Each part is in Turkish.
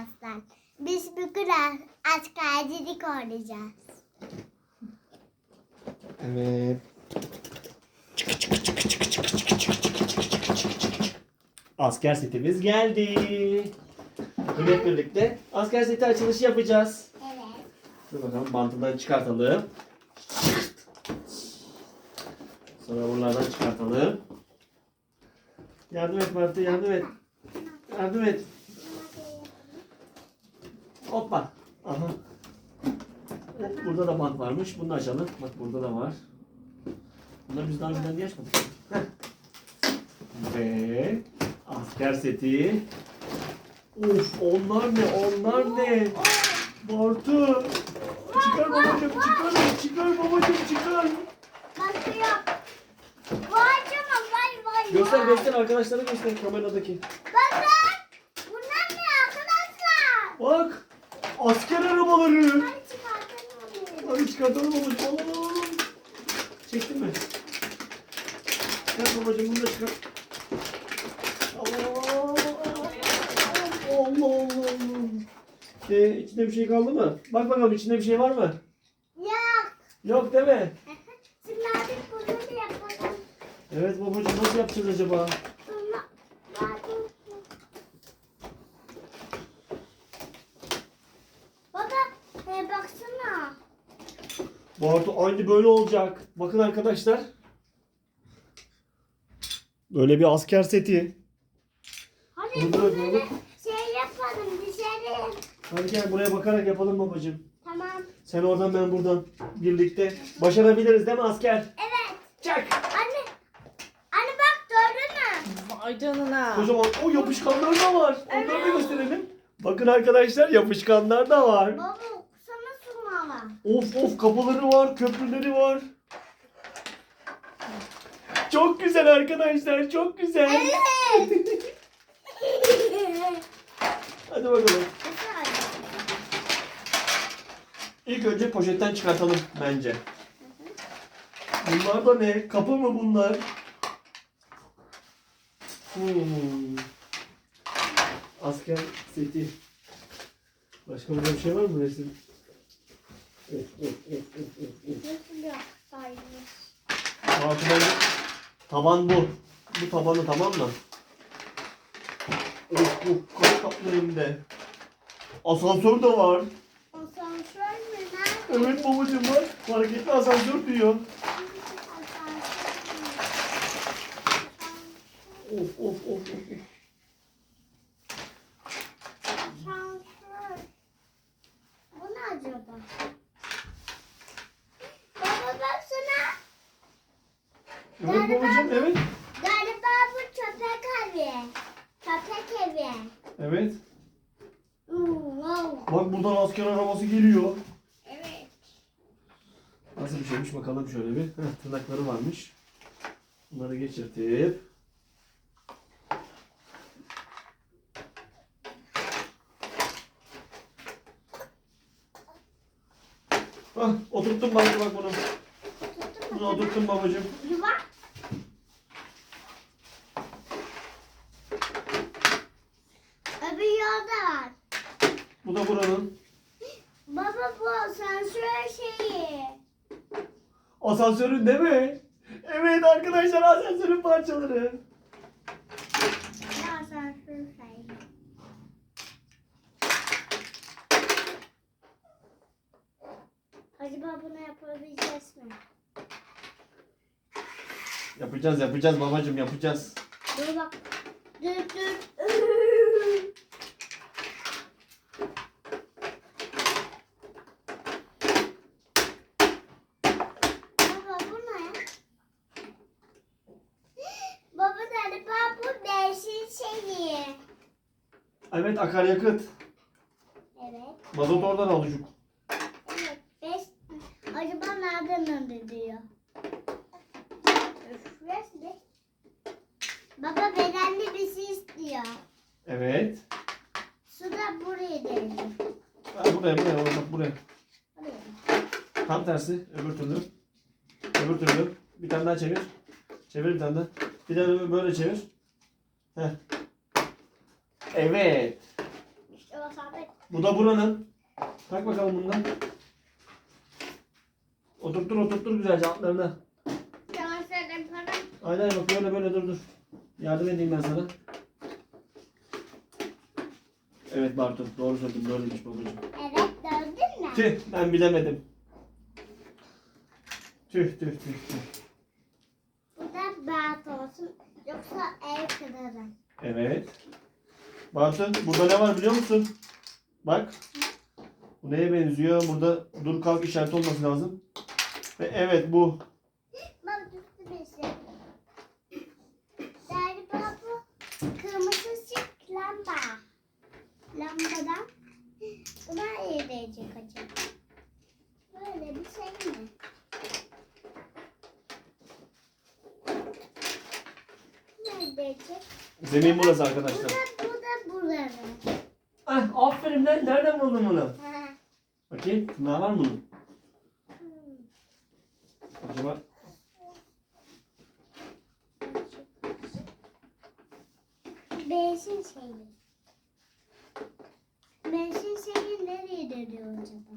Aslan. Biz bugün askercilik oynayacağız. Evet. Asker setimiz geldi. Hep birlikte asker seti açılışı yapacağız. Evet. Dur bakalım bantından çıkartalım. Sonra buralardan çıkartalım. Yardım et Martı yardım et. Yardım et. Hoppa. Aha. Evet, Burada da bant varmış. Bunu da açalım. Bak burada da var. Bunları biz daha önceden niye açmadık? Heh. Ve asker seti. Of onlar ne? Onlar ne? Bartu. Çıkar babacım çıkar. Çıkar babacım çıkar. Bakıyor. Vay canım vay vay Göster vay. göster arkadaşlara göster kameradaki. Bakın. Bunlar ne arkadaşlar? Bak. Asker arabaları. Hadi çıkartalım. Babacım. Alalım alalım. Çektin mi? Gel babacım bunu da çıkar. Allah Allah Allah. Ee, içinde bir şey kaldı mı? Bak bakalım içinde bir şey var mı? Yok. Yok değil mi? Şimdi artık bunu da yapalım. Evet babacım nasıl yapacağız acaba? Bunu- Bakın. Baba, e, baksana. Bartu aynı böyle olacak. Bakın arkadaşlar. Böyle bir asker seti. Hadi Bunu da yapalım. şey yapalım dışarı. Hadi gel buraya bakarak yapalım babacım. Tamam. Sen oradan ben buradan birlikte. Başarabiliriz değil mi asker? Evet. Çak. Anne. Anne bak gördün mü? Vay canına. Kocaman o yapışkanlar da var. Onları da gösterelim. Bakın arkadaşlar yapışkanlar da var. Baba. Of of kapıları var, köprüleri var. Çok güzel arkadaşlar, çok güzel. Evet. Hadi bakalım. İlk önce poşetten çıkartalım bence. Bunlar da ne? Kapı mı bunlar? Hmm. Asker seti. Başka burada bir şey var mı resim? Of, of, of, of, of, of. Nasıl yapsaymış? Altıdan taban bu. Bu tabanı tamam mı? Of of kaç katlı hem de. Asansör de var. Asansör mü? Nerede? Evet babacım var. Hareketli asansör diyor. Of of of of. of. Asansör. Bu ne acaba? Baba baksana. Evet babacım evet. Galiba bu köpek evi. Köpek evi. Evet. Oo, wow. Bak buradan asker arabası geliyor. Evet. Nasıl bir şeymiş bakalım şöyle bir. Heh, tırnakları varmış. Bunları geçirtip. Hah, oturttum bak bak bunu. Bunu oturttum babacım. Bir bak. Öbür yolda var. Bu da buranın. Baba bu asansör şeyi. Asansörün değil mi? Evet arkadaşlar asansörün parçaları. Ne asansör şeyi? Acaba bunu yapabileceğiz mi? Yapacağız yapacağız babacım yapacağız. Dur bak. Dur dur. Baba bu ne? Baba galiba bu değişik şeyi. Evet akaryakıt. Evet. Mazot oradan alacak. Evet. Beş. Acaba nereden önde diyor. Resmi. Baba bedenli bir şey istiyor. Evet. Su da buraya. Ha, buraya buraya bak buraya. Buraya. Tam tersi öbür türlü. Öbür türlü. Bir tane daha çevir. Çevir bir tane daha. Bir tane böyle çevir. Heh. Evet. İşte o saat Bu da buranın. Tak bakalım bundan. Oturttur oturttur güzelce altlarına. Aynen bak böyle böyle dur dur. Yardım edeyim ben sana. Evet Bartu doğru söyledin böyleymiş babacığım. Evet gördün mü? Tüh ben bilemedim. Tüh tüh tüh tüh. Bu da bat olsun. Yoksa el kırarım. Evet. Bartu burada ne var biliyor musun? Bak. Bu neye benziyor? Burada dur kalk işareti olması lazım. Ve evet bu. Bak düştü bir şey. Galiba bu kırmızı ışık lamba. Lambadan buna iyi değecek acaba. Böyle bir şey mi? Değecek? Zemin burası Bu arkadaşlar. da bu da buranın. Ah, aferin lan. Nereden buldun bunu? Bakayım. Ne var bunun? Hmm. Acaba Beysin şeyi. Beysin şeyi nereye dönüyor acaba?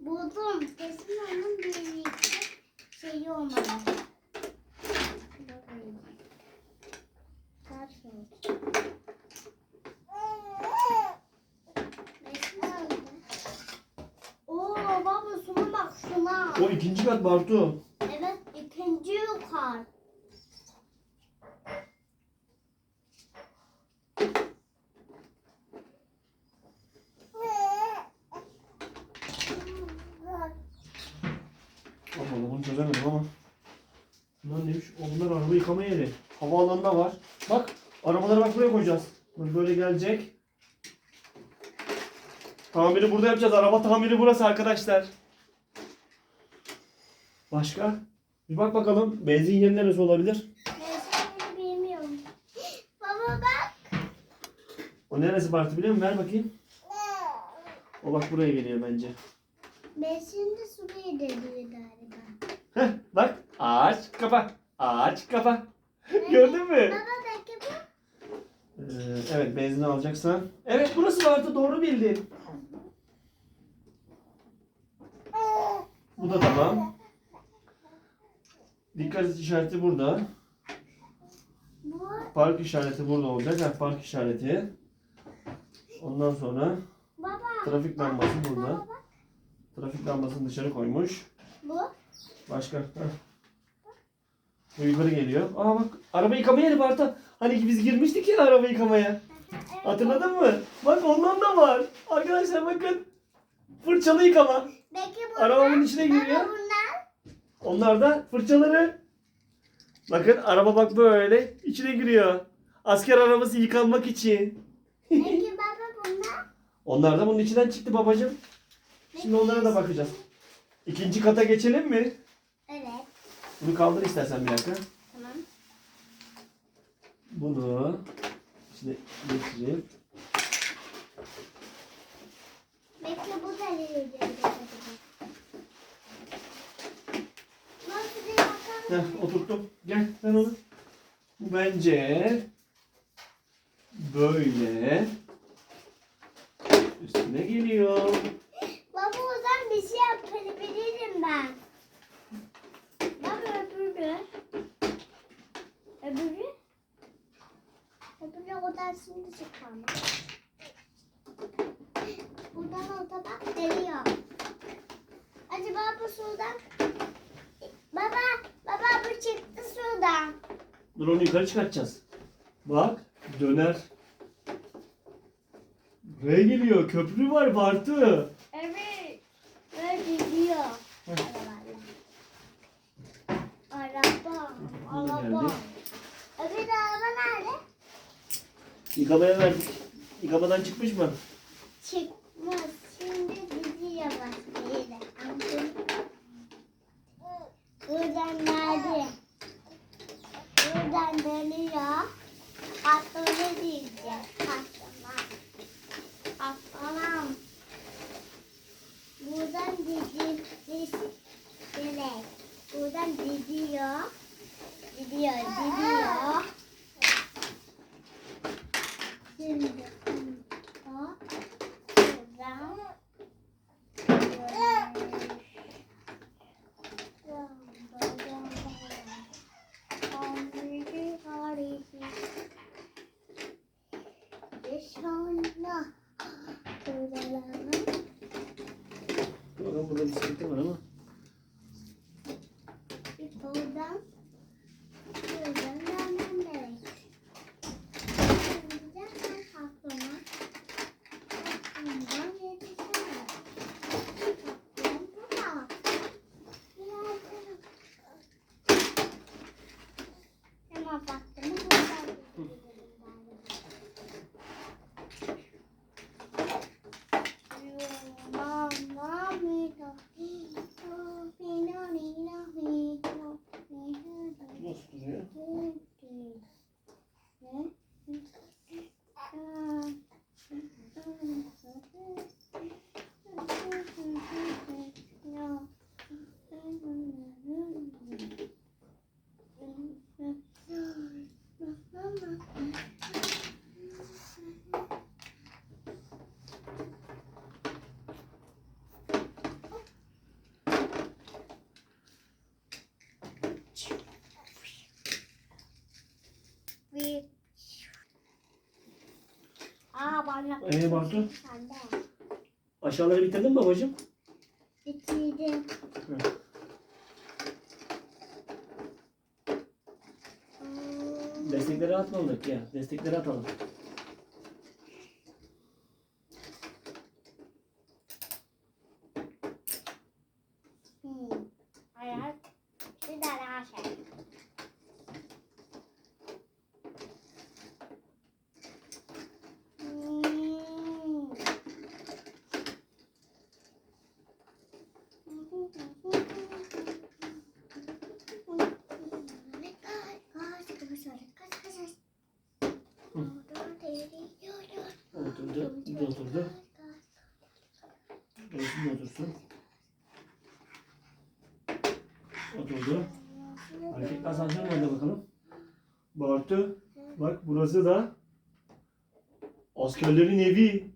Buldum. Kesin onun bir şeyi olmalı. Bakayım. Kaç oldu? Beysin şeyi. Oo baba şuna bak şuna. o ikinci kat Bartu. Evet ikinci yukarı. Allah bunu çözemedim ama. Bunlar neymiş? O bunlar araba yıkama yeri. Havaalanında var. Bak arabaları bak buraya koyacağız. Böyle gelecek. Tamiri burada yapacağız. Araba tamiri burası arkadaşlar. Başka? Bir bak bakalım. Benzin yeri neresi olabilir? Ben seni bilmiyorum. Baba bak. O neresi Bartu biliyor musun? Ver bakayım. O bak buraya geliyor bence. Ben şimdi suyu dedi galiba. Heh bak. Aç kapa. Aç kapa. Gördün mü? Baba belki bu. Ee, evet benzin alacaksan. Evet burası vardı doğru bildin. Bu da tamam. Dikkat et işareti burada. Bu. Park işareti burada olacak. Ha, park işareti. Ondan sonra Baba. trafik lambası Baba burada. bak. Trafik lambasını dışarı koymuş. Bu. Başka. Heh. Bu yukarı geliyor. Aa bak araba yıkama yeri var Hani biz girmiştik ya araba yıkamaya. Hatırladın mı? Bak ondan da var. Arkadaşlar bakın. Fırçalı yıkama. Arabanın içine giriyor. Onlar da fırçaları. Bakın araba bak böyle içine giriyor. Asker arabası yıkanmak için. Belki baba bunlar. Onlar da bunun içinden çıktı babacığım. Şimdi onlara da bakacağız. İkinci kata geçelim mi? Evet. Bunu kaldır istersen bir dakika. Tamam. Bunu içine geçireyim. Belki bu da nereye gelecek acaba? Nasıl bir bakalım. Heh, oturttum. Gel ben onu. Bu bence böyle üstüne geliyor. Baba o zaman bir şey yapabilirim ben. Baba öbürü. Öbürü. Öbürü odan şimdi çıkarmak. Buradan o da bak geliyor. Acaba bu sudan. Baba, baba bu sudan. Dur onu yukarı çıkartacağız. Bak döner. Buraya geliyor. Köprü var Bartu. Evet. Böyle gidiyor. Araba. Araba. geldi. Öbür araba nerede? Yıkamaya verdik. Yıkamadan çıkmış mı? Çıkmaz. Şimdi gidiyor yere. Buradan nerede? Buradan dönüyor. Patrona diyeceğiz. Patrona. Patronum. Buradan gidiyor. Direkt. Buradan gidiyor. Gidiyor, gidiyor. Şimdi. Burada bisiklet var ama. Bir buradan. Buradan dönmem gerek. Gideceğim ben aklıma. Bundan yetişemem. Aklım burada. Biraz Hemen baktım. Buradan Mamma mia, fino nino fino, Nasıl duruyor? Bir Bana Ee, Bartu? Sende. Aşağıları bitirdin mi babacığım? Bitirdim. Hmm, Destekleri atmadık ya. Destekleri atalım. hmm. Hayır. Bir de daha şey. Hmm. Kaç, kaç, kaç, kaç, kaç. Hı. Oturdu. Bir de oturdu. Dursun da otursun. Oturdu. Hareket asansör nerede bakalım? Bartu. Bak burası da askerlerin evi.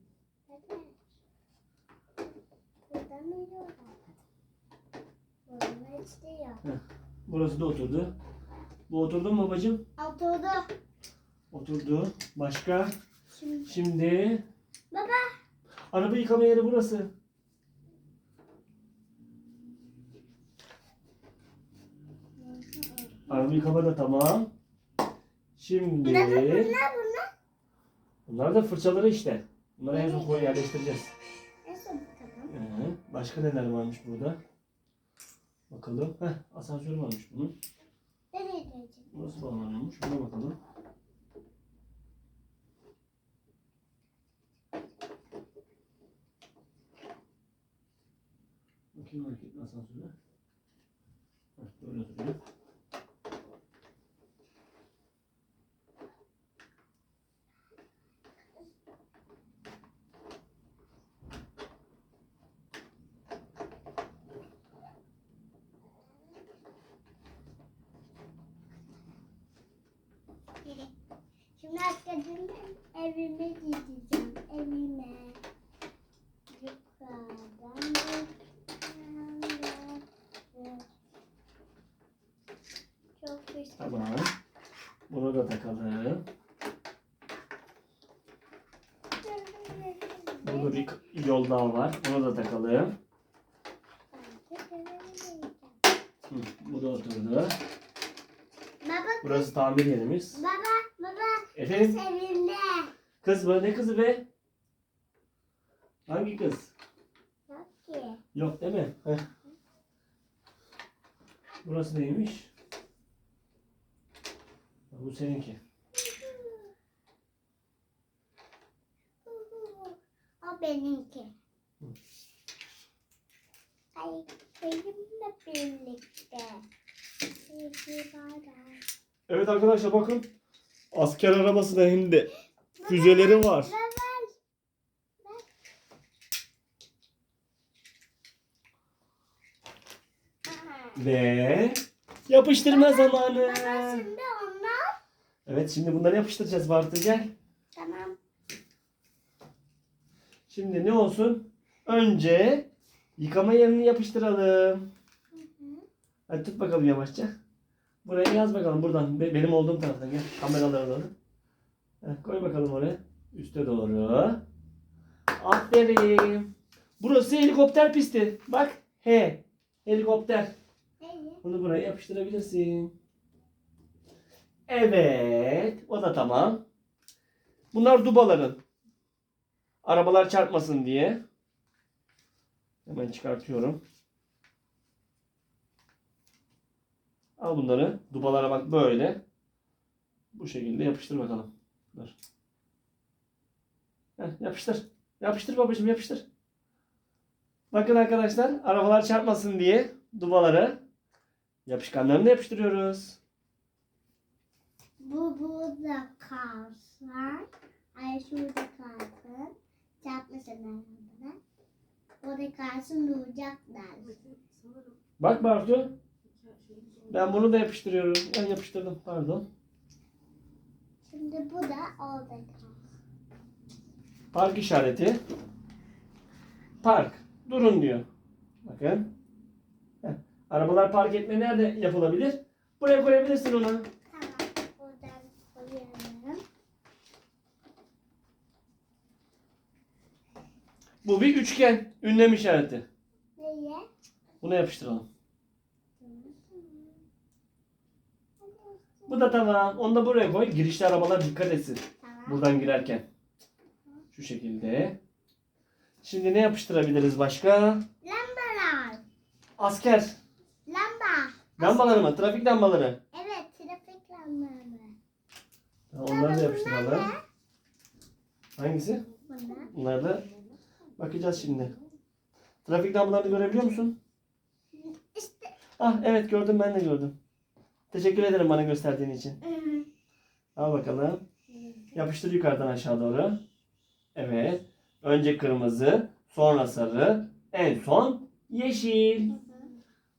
Burası da oturdu. Bu oturdu mu babacığım? Oturdu. Oturdu. Başka? Şimdi. Şimdi Baba. araba yıkama yeri burası. Araba yıkama da tamam. Şimdi Bunlar bunlar bunlar. bunlar da fırçaları işte. Bunları en son koy yerleştireceğiz. Nasıl bakalım? Ee, başka neler varmış burada? Bakalım. Heh, asansör varmış bunun. Nereye gideceğim? Nasıl bağlanıyormuş? Buna bakalım. Bakayım hareketli asansöre. Heh, böyle duruyor. Şimdi arkadaşım evime gideceğim. Evime. Yukarıdan. Çok güzel. Tamam. Bunu da takalım. Burada bir yol daha var. Bunu da takalım. Hı, bu da oturdu. Baba, Burası tamir yerimiz. baba. Efendim? Evimde. Kız mı? Ne kızı be? Hangi kız? Yok ki. Yok değil mi? Heh. Burası neymiş? Bu seninki. O benimki. Ay benimle birlikte. Evet arkadaşlar bakın. Asker arabası da hem de füzeleri var. Ve yapıştırma zamanı. Baba şimdi onlar. Evet şimdi bunları yapıştıracağız Bartu gel. Tamam. Şimdi ne olsun? Önce yıkama yerini yapıştıralım. Hadi tut bakalım yavaşça. Buraya yaz bakalım buradan. Be- benim olduğum taraftan gel. Kameralara doğru. Heh, koy bakalım oraya. Üste doğru. Aferin. Burası helikopter pisti. Bak H. Helikopter. Bunu buraya yapıştırabilirsin. Evet. O da tamam. Bunlar dubaların. Arabalar çarpmasın diye. Hemen çıkartıyorum. Al bunları. Dubalara bak böyle. Bu şekilde yapıştır bakalım. Dur. Heh, yapıştır. Yapıştır babacığım yapıştır. Bakın arkadaşlar arabalar çarpmasın diye dubaları yapışkanlarını yapıştırıyoruz. Bu burada kalsın. Ay şurada kalsın. Çarpmasın arabada. Orada kalsın duracaklar. Bak Bartu. Ben bunu da yapıştırıyorum. Ben yapıştırdım pardon. Şimdi bu da orada kalsın. Park işareti. Park. Durun diyor. Bakın. Heh. Arabalar park etme nerede yapılabilir? Buraya koyabilirsin onu. Tamam. Buradan koyalım. Bu bir üçgen. Ünlem işareti. Neye? Buna yapıştıralım. Bu da tamam. Onu da buraya koy. Girişte arabalar dikkat etsin. Tamam. Buradan girerken. Şu şekilde. Şimdi ne yapıştırabiliriz başka? Lambalar. Asker. Lamba. Lambaları mı? Trafik lambaları. Evet, trafik lambaları. Onları da yapıştıralım. Hangisi? Bunlar. Bunları da bakacağız şimdi. Trafik lambalarını görebiliyor musun? İşte. Ah evet gördüm ben de gördüm. Teşekkür ederim bana gösterdiğin için. Al bakalım. Yapıştır yukarıdan aşağı doğru. Evet. Önce kırmızı, sonra sarı, en son yeşil.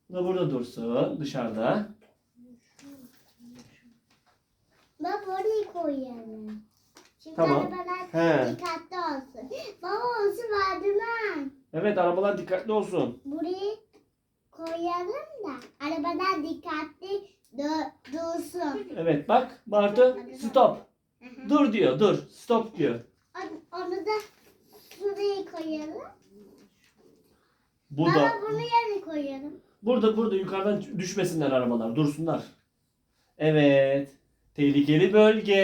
Bu da burada dursun dışarıda. Baba orayı koyalım. Çünkü Tamam. arabalar He. dikkatli olsun. Baba olsun vardılar. Evet arabalar dikkatli olsun. Burayı koyalım da arabalar dikkatli dursun. Evet bak Bartu stop. Dur diyor dur. Stop diyor. Onu- da şuraya koyalım. Bu Baba bunu yerine koyalım. burada burada yukarıdan düşmesinler arabalar dursunlar. Evet. Tehlikeli bölge.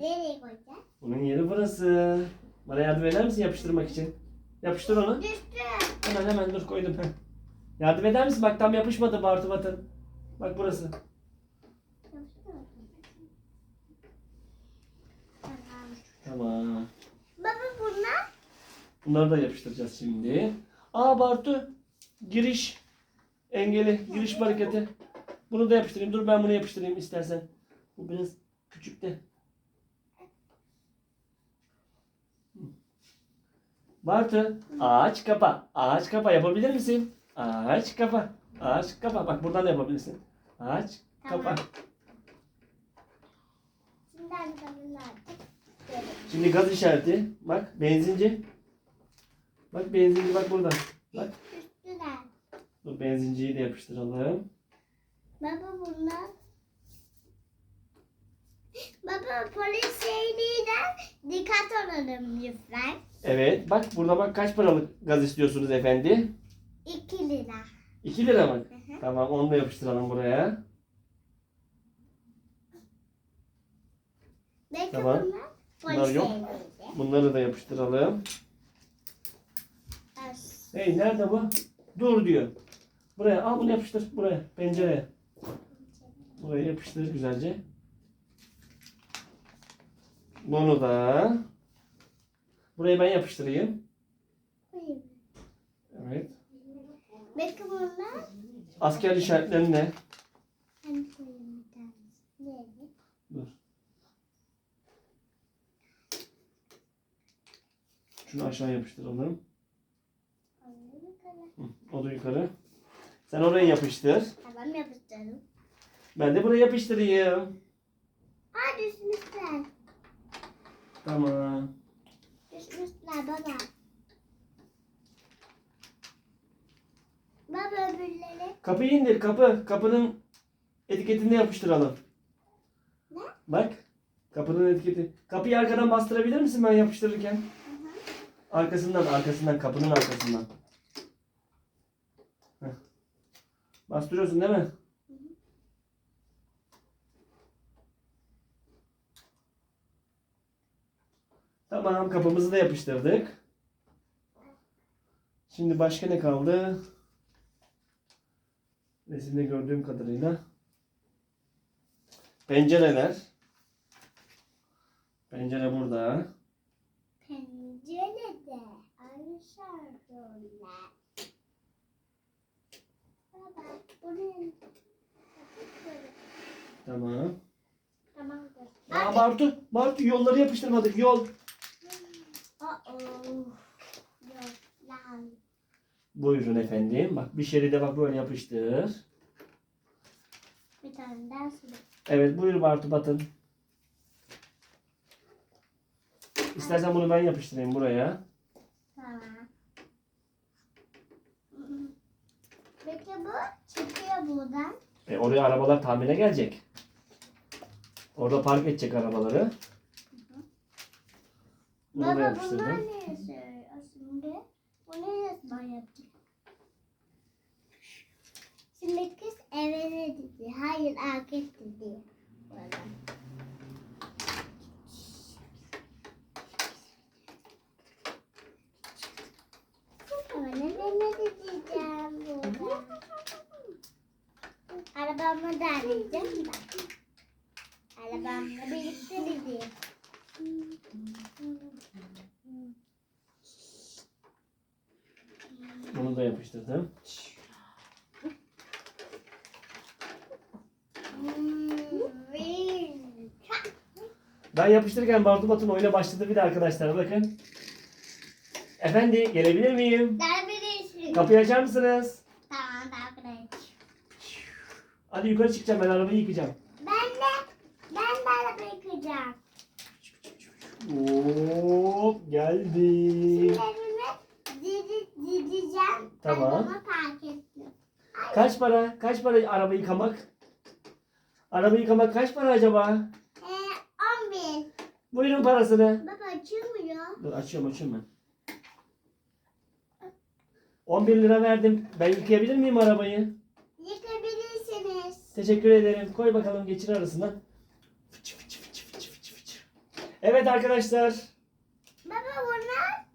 Nereye koyacağız? Bunun yeri burası. Bana yardım eder misin yapıştırmak için? Yapıştır onu. Düştü. Hemen hemen dur koydum. Yardım eder misin? Bak tam yapışmadı Bartu Batın. Bak burası. Tamam. Tamam. Baba bunlar Bunları da yapıştıracağız şimdi. Aa Bartu. Giriş. Engeli. Giriş hareketi. Bunu da yapıştırayım. Dur ben bunu yapıştırayım istersen. Bu biraz küçük de. Bartu. Ağaç kapa. Ağaç kapa yapabilir misin? Ağaç kapa. Ağaç kapa. Bak buradan da yapabilirsin. Ağaç kapa. Tamam. Şimdi gaz işareti. Bak benzinci. Bak benzinci bak burada. Bak. Düştüler. Dur benzinciyi de yapıştıralım. Baba bunlar. Baba polis şeyliğinden dikkat olalım lütfen. Evet. Bak burada bak kaç paralık gaz istiyorsunuz efendi? 2 lira. 2 lira mı? Hı hı. Tamam onu da yapıştıralım buraya. Belki Tamam. bunlar polis Bunlar yok. şeyliği. Bunları da yapıştıralım. Hey nerede bu? Dur diyor. Buraya al bunu yapıştır. Buraya pencereye. Buraya yapıştır güzelce. Bunu da buraya ben yapıştırayım. Evet. Belki bunlar Asker koyayım bir tanesi. Nerede? Dur. Şunu aşağı yapıştıralım. Hı, O da yukarı. Sen oraya yapıştır. Tamam yapıştırdım. Ben de buraya yapıştırayım. Aa düşmüşler. Tamam. Düşmüşler baba. Baba öbürleri. Kapıyı indir kapı. Kapının etiketini yapıştıralım. Ne? Bak. Kapının etiketi. Kapıyı arkadan bastırabilir misin ben yapıştırırken? Arkasından arkasından kapının arkasından. Bastırıyorsun değil mi? Tamam kapımızı da yapıştırdık. Şimdi başka ne kaldı? Resimde gördüğüm kadarıyla. Pencereler. Pencere burada. Pencerede aşağıda. Baba Tamam. Tamamdır. Aa Bartu, Bartu yolları yapıştırmadık. Yol. Buyurun efendim. Bak bir şeride bak böyle yapıştır. Bir tane daha. Evet buyur Bartu Batın. İstersen bunu ben yapıştırayım buraya. Tamam. Peki bu çıkıyor buradan. E, oraya arabalar tamire gelecek. Orada park edecek arabaları. Bunu da Baba bunlar yapıştırdım. neresi aslında? Bu neresi boyadı? Şimdi kız eve ne dedi? Hayır erkek dedi. Burada. Ama ne ne diyeceğim burada? Arabamı da arayacağım da. Arabamla birlikte gideyim. Bunu da yapıştırdım. Ben yapıştırırken Bartu Batın oyuna başladı bir de arkadaşlar bakın. Efendi gelebilir miyim? Neredesin? Kapıyı açar mısınız? Tamam tamam. Hadi yukarı çıkacağım ben arabayı yıkayacağım. Ben de ben de araba yıkayacağım. Hop geldim. Sinirimi didi, dideceğim. Tamam. Arabama park ettim. Kaç para? Kaç para araba yıkamak? Araba yıkamak kaç para acaba? Ee, 10 bin. Buyurun parasını. Baba açılmıyor. Dur açıyorum açıyorum ben. 11 lira verdim. Ben yıkayabilir miyim arabayı? Teşekkür ederim. Koy bakalım geçir arasından. Fıçı fıçı fıçı fıçı fıçı fıçı. Evet arkadaşlar. Baba bunlar.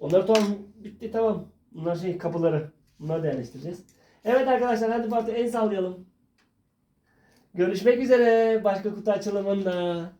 Onlar tamam bitti tamam. Bunlar şey kapıları. Bunları da yerleştireceğiz. Evet arkadaşlar hadi Bartu el sallayalım. Görüşmek üzere başka kutu açılımında.